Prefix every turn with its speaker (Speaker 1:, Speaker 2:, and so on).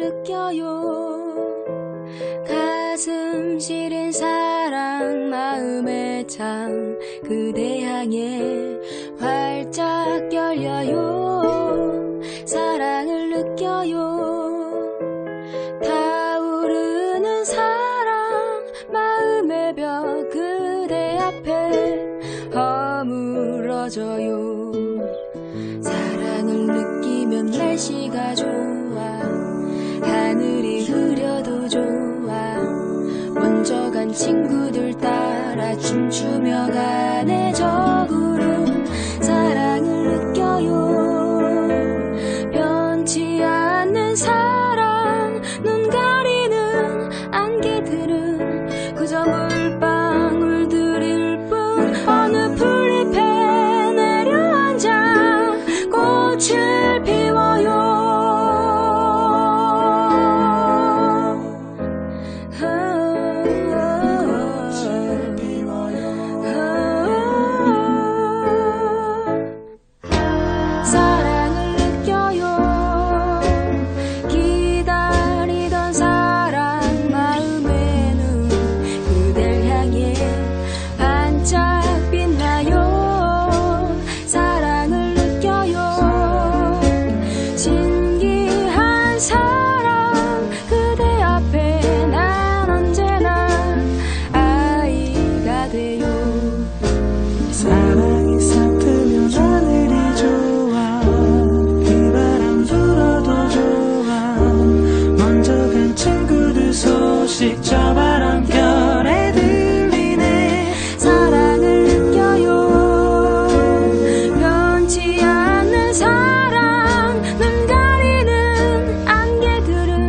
Speaker 1: 느껴요. 가슴 시린 사랑 마음의 창 그대 향해 활짝 열려요. 사랑을 느껴요. 타오르는 사랑 마음의 벽 그대 앞에 허물어져요. 사랑을 느끼면 날씨가 좋아 하늘이 흐려도 좋아. 먼저 간 친구들 따라 춤추며 가네 저구 I'm.